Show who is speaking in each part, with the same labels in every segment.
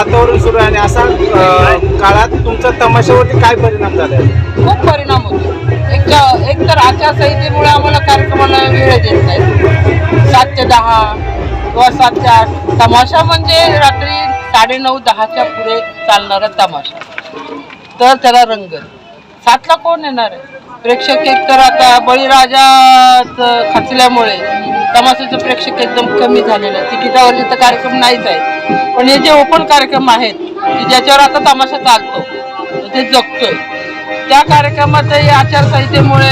Speaker 1: वातावरण सुरू आहे आणि असा काळात तुमचा तमाशावरती काय परिणाम झाला
Speaker 2: खूप परिणाम होतो. एक एक तर आचारसंहितेमुळे आम्हाला कार्यक्रमाला वेळ देत नाही. सात ते दहा किंवा सात ते आठ. तमाशा म्हणजे रात्री साडे नऊ दहाच्या पुढे चालणारा तमाशा. तर त्याला रंग. सातला कोण येणार आहे? प्रेक्षक एक तर आता बळीराजा खचल्यामुळे तमाशाचं प्रेक्षक एकदम कमी झालेलं आहे. तिकिटावरचे तर कार्यक्रम नाहीच आहेत पण हे जे ओपन कार्यक्रम आहेत ज्याच्यावर आता तमाशा चालतो ते जगतोय. त्या कार्यक्रमातही आचारसंहितेमुळे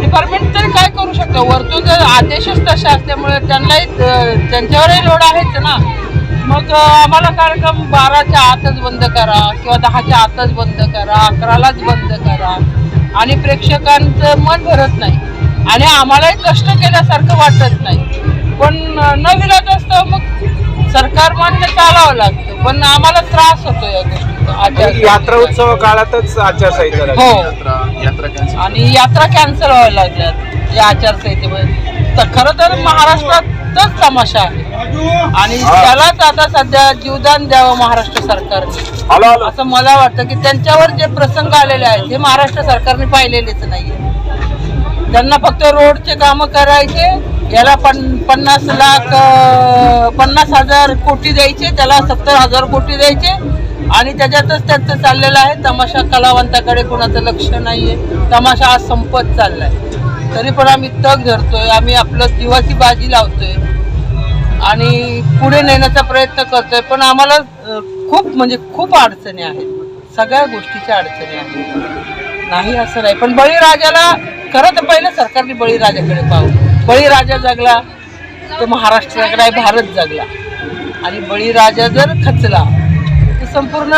Speaker 2: डिपार्टमेंट तरी काय करू शकतं? वरतून जर आदेशच तसे असल्यामुळे त्यांनाही त्यांच्यावरही लोड आहेच ना. मग आम्हाला कार्यक्रम बाराच्या आतच बंद करा किंवा दहाच्या आतच बंद करा अकरालाच बंद करा. आणि प्रेक्षकांचं मन भरत नाही. आणि आम्हालाही कष्ट केल्यासारखं वाटत नाही. पण न विलाज असतं मग सरकार मान्य चालावं लागतं पण आम्हाला त्रास होतो या गोष्टीचा आचार
Speaker 1: यात्रा उत्सव काळातच आचारसंहिता लागली.
Speaker 2: हो. आणि यात्रा कॅन्सल व्हायला लागल्यात या आचारसंहितेमुळे. तर खरं तर महाराष्ट्रातच तमाशा आहे. आणि त्यालाच आता सध्या जीवदान द्यावं महाराष्ट्र सरकारने. असं मला वाटतं की त्यांच्यावर जे प्रसंग आलेले आहेत हे महाराष्ट्र सरकारने पाहिलेलेच नाहीये. त्यांना फक्त रोडचे कामं करायचे याला पन पन्नास लाख पन्नास हजार कोटी द्यायचे त्याला सत्तर हजार कोटी द्यायचे आणि त्याच्यातच त्यांचं चाललेलं आहे. तमाशा कलावंताकडे कोणाचं लक्ष नाही आहे तमाशा आज संपत चाललाय. तरी पण आम्ही तग धरतोय. आम्ही आपलं जीवाची बाजी लावतोय. आणि पुढे नेण्याचा प्रयत्न करतोय. पण आम्हाला खूप म्हणजे खूप अडचणी आहेत. सगळ्या गोष्टीच्या अडचणी आहेत. नाही असं नाही. पण बळीराजाला खरं तर पहिलं सरकारने बळीराजाकडे पाहू. बळीराजा जगला तर महाराष्ट्र जगला आहे भारत जगला. आणि बळीराजा जर खचला तर संपूर्ण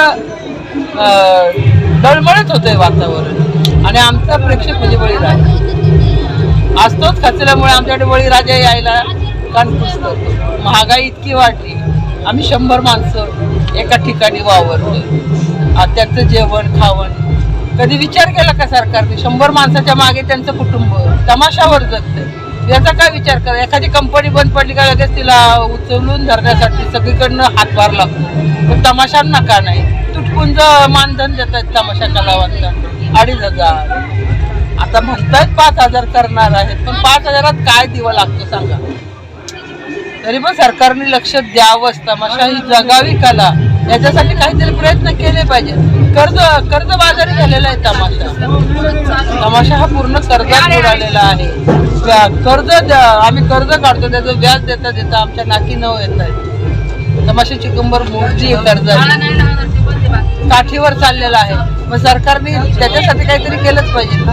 Speaker 2: दळमळत होतंय वातावरण. आणि आमचा प्रेक्षक म्हणजे बळीराजा. आज तोच खचल्यामुळे आमच्याकडे बळीराजा यायला कानपूस करतो महागाई इतकी वाढली. आम्ही शंभर माणसं एका ठिकाणी वावरतोय. आ, जेवण खावण. कधी विचार केला का सरकारने? शंभर माणसाच्या मागे त्यांचं कुटुंब तमाशावर जगतंय. याचा काय विचार करा? एखादी कंपनी बंद पडली का लगेच तिला उचलून धरण्यासाठी सगळीकडनं हातभार लागतो. पण तमाशांना का नाही? तुटपुंज मानधन देत आहेत तमाशा कलावंतांना अडीच हजार. आता म्हणतायत पाच हजार करणार आहेत पण पाच हजारात काय दिवा लागतो सांगा? तरी पण सरकारने लक्ष द्यावंच. तमाशा ही जगावी कला. याच्यासाठी काहीतरी प्रयत्न केले पाहिजे. कर्ज कर्ज बाजारी झालेला आहे तमाशा. तमाशा हा पूर्ण कर्जात बुडालेला आहे. कर्ज आम्ही कर्ज काढतो त्याचं व्याज देता देता आमच्या नाकी न येत आहे. तमाशा चिकंबर मोडली कर्ज काठीवर चाललेला आहे. मग सरकारने त्याच्यासाठी काहीतरी केलंच पाहिजे ना.